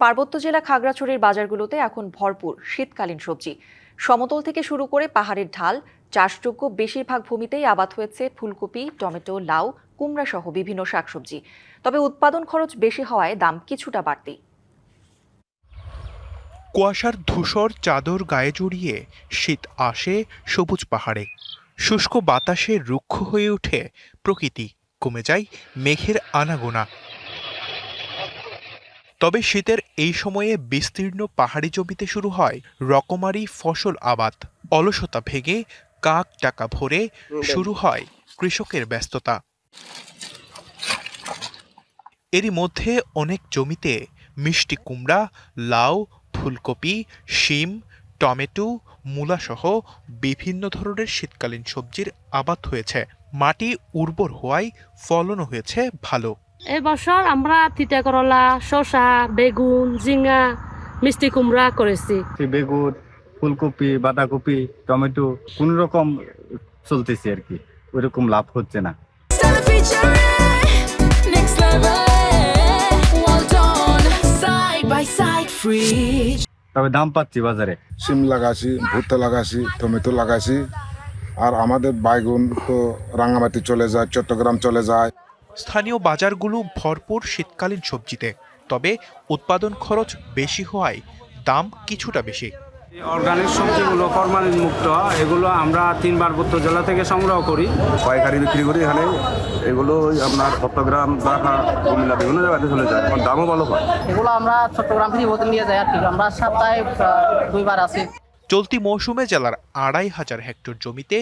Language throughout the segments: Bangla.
পার্বত্য জেলা খাগড়াছড়ির বাজারগুলোতে এখন ভরপুর শীতকালীন সবজি। সমতল থেকে শুরু করে পাহাড়ের ঢাল, চাষযোগ্য বেশিরভাগ ভূমিতেই আবাদ হয়েছে ফুলকপি, টমেটো, লাউ, কুমড়া সহ বিভিন্ন শাকসবজি। তবে উৎপাদন খরচ বেশি হওয়ায় দাম কিছুটা বাড়তি। কুয়াশার ধূসর চাদর গায়ে জড়িয়ে শীত আসে সবুজ পাহাড়ে। শুষ্ক বাতাসে রুক্ষ হয়ে ওঠে প্রকৃতি। কমে যায় মেঘের আনাগোনা। তবে শীতের এই সময়ে বিস্তীর্ণ পাহাড়ি জমিতে শুরু হয় রকমারি ফসল আবাদ। অলসতা ভেঙে কাক টাকা ভরে শুরু হয় কৃষকের ব্যস্ততা। এরই মধ্যে অনেক জমিতে মিষ্টি কুমড়া, লাউ, ফুলকপি, শিম, টমেটো, মূলাসহ বিভিন্ন ধরনের শীতকালীন সবজির আবাদ হয়েছে। মাটি উর্বর হওয়ায় ফলনও হয়েছে ভালো। এবছর আমরা তিতা করলা শসা বেগুন ঝিঙ্গা মিষ্টি কুমড়া করেছি। বেগুন ফুলকপি বাঁধাকপি টমেটো কোন রকম চলতেছে আর কি। ওইরকম লাভ হচ্ছে না. তবে দাম পাচ্ছি বাজারে। সিম লাগাছি ভুট্টা লাগাছি টমেটো লাগাছি আর আমাদের বাইগুন তো রাঙামাটি চলে যায় চট্টগ্রাম চলে যায়। স্থানীয় বাজারগুলো ভরপুর শীতকালীন সবজিতে তবে উৎপাদন খরচ বেশি হওয়ায় দাম কিছুটা বেশি। অর্গানিক সবজিগুলো ফরমালিন মুক্ত এগুলো আমরা তিন পার্বত্য জেলা থেকে সংগ্রহ করি। পাইকারি বিক্রি করি এখানে এগুলো আপনার চট্টগ্রাম ঢাকা কুমিল্লা বিভিন্ন জায়গাতে চলে যায় এখন দামও ভালো হয়। এগুলো আমরা চট্টগ্রাম থেকে বোতল নিয়ে যাই আর কি আমরা সপ্তাহে দুইবার আসি। চলতি মৌসুমে জেলার আড়াই হাজার হেক্টর জমিতে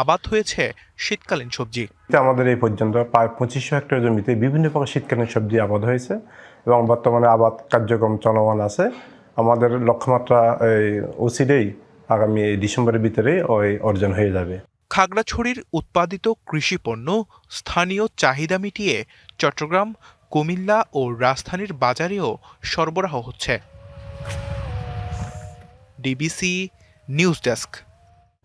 আবাদ হয়েছে শীতকালীন সবজি। আমাদের এই পর্যন্ত প্রায় পঁচিশশো হেক্টর জমিতে বিভিন্ন প্রকার শীতকালীন সবজি আবাদ হয়েছে এবং বর্তমানে আবাদ কার্যক্রম চলমান আছে। আমাদের লক্ষ্যমাত্রা এই ওসিডেই আগামী ডিসেম্বরের ভিতরে ওই অর্জন হয়ে যাবে। খাগড়াছড়ির উৎপাদিত কৃষি পণ্য স্থানীয় চাহিদা মিটিয়ে চট্টগ্রাম কুমিল্লা ও রাজধানীর বাজারেও সরবরাহ হচ্ছে। DBC news desk.